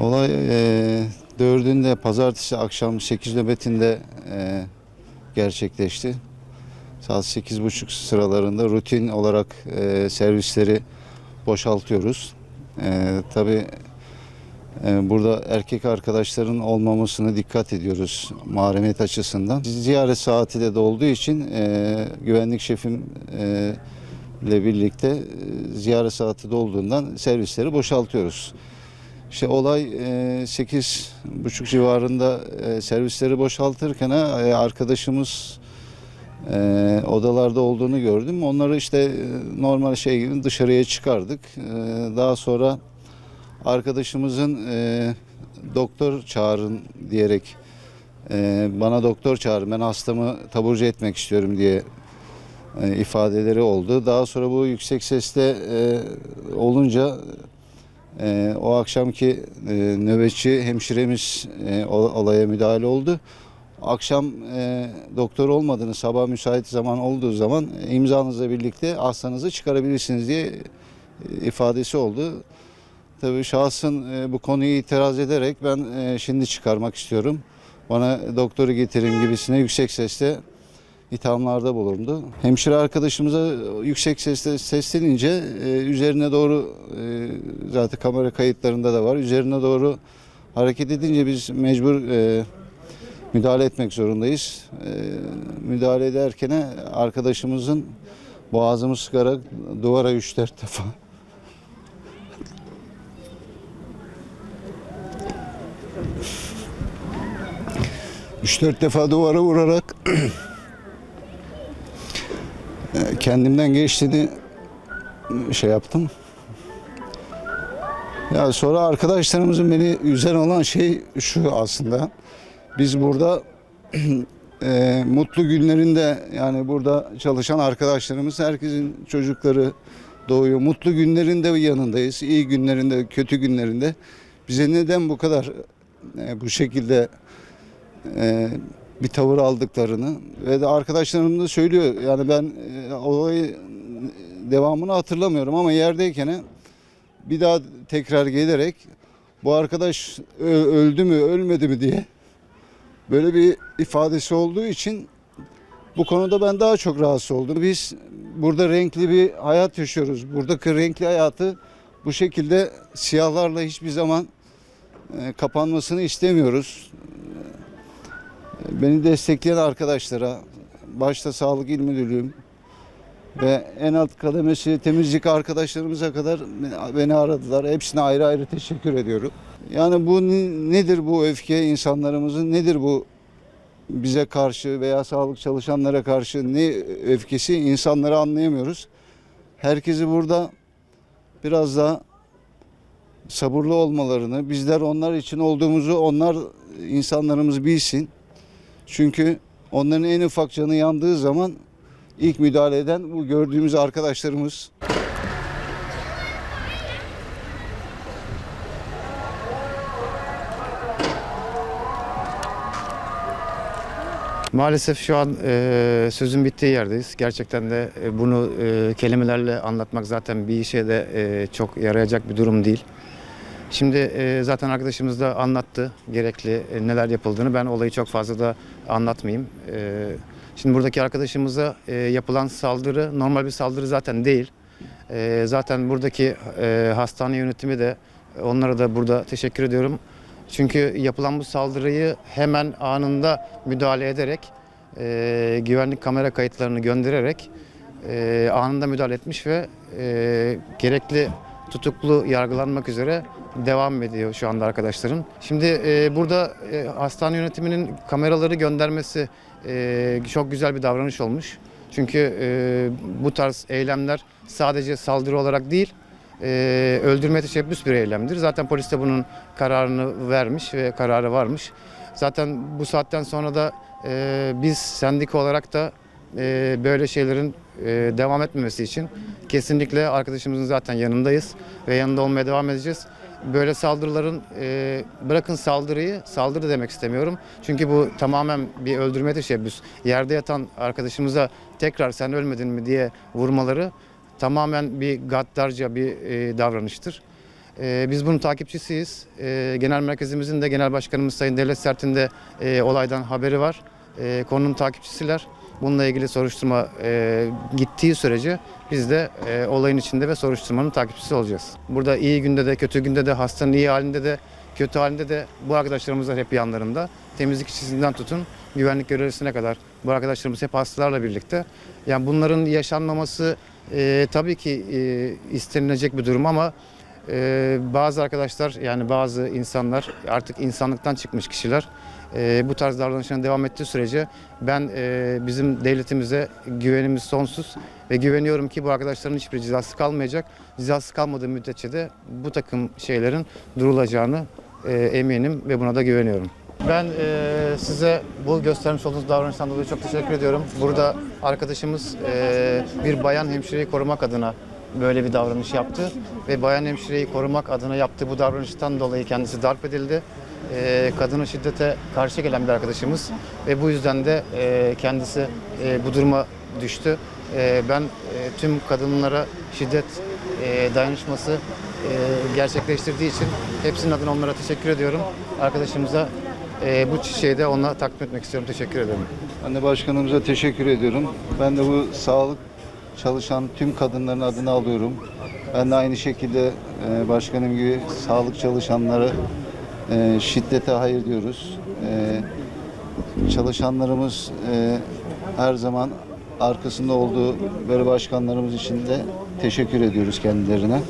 Olay e, dördünde pazartesi akşam 8 nöbetinde e, gerçekleşti. Saat 8.30 sıralarında rutin olarak e, servisleri boşaltıyoruz. E, tabii e, burada erkek arkadaşların olmamasına dikkat ediyoruz mahremiyet açısından. Ziyaret saati de olduğu için e, güvenlik şefim e, ile birlikte e, ziyaret saati dolduğundan servisleri boşaltıyoruz. İşte olay e, sekiz buçuk civarında e, servisleri boşaltırken e, arkadaşımız e, odalarda olduğunu gördüm. Onları işte e, normal şey gibi dışarıya çıkardık. E, daha sonra arkadaşımızın e, doktor çağırın diyerek e, bana doktor çağırın ben hastamı taburcu etmek istiyorum diye e, ifadeleri oldu. Daha sonra bu yüksek sesle e, olunca e, o akşamki e, nöbetçi hemşiremiz e, olaya müdahale oldu. Akşam e, doktor olmadığını, sabah müsait zaman olduğu zaman imzanızla birlikte hastanızı çıkarabilirsiniz diye e, ifadesi oldu. Tabii şahsın e, bu konuyu itiraz ederek ben e, şimdi çıkarmak istiyorum. Bana doktoru getirin gibisine yüksek sesle ithamlarda bulundu. Hemşire arkadaşımıza yüksek sesle seslenince e, üzerine doğru e, zaten kamera kayıtlarında da var. Üzerine doğru hareket edince biz mecbur e, müdahale etmek zorundayız. E, müdahale ederken arkadaşımızın boğazımı sıkarak duvara 3-4 defa Üç dört defa duvara vurarak e, kendimden geçtiğini şey yaptım. Ya sonra arkadaşlarımızın beni üzen olan şey şu aslında. Biz burada e, mutlu günlerinde yani burada çalışan arkadaşlarımız herkesin çocukları doğuyor. Mutlu günlerinde yanındayız. iyi günlerinde, kötü günlerinde. Bize neden bu kadar e, bu şekilde e, bir tavır aldıklarını ve de arkadaşlarım da söylüyor. Yani ben e, olayı devamını hatırlamıyorum ama yerdeyken bir daha tekrar gelerek bu arkadaş öldü mü ölmedi mi diye böyle bir ifadesi olduğu için bu konuda ben daha çok rahatsız oldum. Biz burada renkli bir hayat yaşıyoruz. Buradaki renkli hayatı bu şekilde siyahlarla hiçbir zaman e, kapanmasını istemiyoruz. Beni destekleyen arkadaşlara, başta Sağlık İl Müdürlüğüm ve en alt kademesi temizlik arkadaşlarımıza kadar beni aradılar. Hepsine ayrı ayrı teşekkür ediyorum. Yani bu ne- nedir bu öfke insanlarımızın, nedir bu bize karşı veya sağlık çalışanlara karşı ne öfkesi insanları anlayamıyoruz. Herkesi burada biraz daha sabırlı olmalarını, bizler onlar için olduğumuzu onlar insanlarımız bilsin. Çünkü onların en ufak canı yandığı zaman ilk müdahale eden bu gördüğümüz arkadaşlarımız. Maalesef şu an e, sözün bittiği yerdeyiz. Gerçekten de e, bunu e, kelimelerle anlatmak zaten bir işe de e, çok yarayacak bir durum değil. Şimdi e, zaten arkadaşımız da anlattı gerekli e, neler yapıldığını. Ben olayı çok fazla da anlatmayayım. E, şimdi buradaki arkadaşımıza yapılan saldırı normal bir saldırı zaten değil. Zaten buradaki hastane yönetimi de onlara da burada teşekkür ediyorum. Çünkü yapılan bu saldırıyı hemen anında müdahale ederek, güvenlik kamera kayıtlarını göndererek anında müdahale etmiş ve gerekli tutuklu yargılanmak üzere devam ediyor şu anda arkadaşların. Şimdi e, burada e, hastane yönetiminin kameraları göndermesi e, çok güzel bir davranış olmuş. Çünkü e, bu tarz eylemler sadece saldırı olarak değil, e, öldürme teşebbüs bir eylemdir. Zaten polis de bunun kararını vermiş ve kararı varmış. Zaten bu saatten sonra da e, biz sendika olarak da e, böyle şeylerin e, devam etmemesi için kesinlikle arkadaşımızın zaten yanındayız ve yanında olmaya devam edeceğiz. Böyle saldırıların e, bırakın saldırıyı saldırı demek istemiyorum. Çünkü bu tamamen bir öldürme teşebbüs. Yerde yatan arkadaşımıza tekrar sen ölmedin mi diye vurmaları tamamen bir gaddarca bir e, davranıştır. E, biz bunun takipçisiyiz. E, genel merkezimizin de genel başkanımız Sayın Devlet Sert'in de e, olaydan haberi var. E, konunun takipçisiler. Bununla ilgili soruşturma e, gittiği sürece biz de e, olayın içinde ve soruşturmanın takipçisi olacağız. Burada iyi günde de kötü günde de hastanın iyi halinde de kötü halinde de bu arkadaşlarımız hep yanlarında. Temizlik işçisinden tutun güvenlik görevlisine kadar bu arkadaşlarımız hep hastalarla birlikte. Yani bunların yaşanmaması e, tabii ki e, istenilecek bir durum ama e, bazı arkadaşlar yani bazı insanlar artık insanlıktan çıkmış kişiler e, bu tarz davranışlarına devam ettiği sürece ben e, bizim devletimize güvenimiz sonsuz ve güveniyorum ki bu arkadaşların hiçbir cezası kalmayacak. Cezası kalmadığı müddetçe de bu takım şeylerin durulacağını e, eminim ve buna da güveniyorum. Ben e, size bu göstermiş olduğunuz davranıştan dolayı çok teşekkür ediyorum. Burada arkadaşımız e, bir bayan hemşireyi korumak adına böyle bir davranış yaptı ve bayan hemşireyi korumak adına yaptığı bu davranıştan dolayı kendisi darp edildi. E, kadına şiddete karşı gelen bir arkadaşımız ve bu yüzden de e, kendisi e, bu duruma düştü. E, ben e, tüm kadınlara şiddet e, dayanışması e, gerçekleştirdiği için hepsinin adına onlara teşekkür ediyorum. Arkadaşımıza e, bu çiçeği de ona takdim etmek istiyorum. Teşekkür ederim. Ben de başkanımıza teşekkür ediyorum. Ben de bu sağlık çalışan tüm kadınların adını alıyorum. Ben de aynı şekilde e, başkanım gibi sağlık çalışanları e, şiddete hayır diyoruz. E, çalışanlarımız e, her zaman arkasında olduğu böyle başkanlarımız için de teşekkür ediyoruz kendilerine.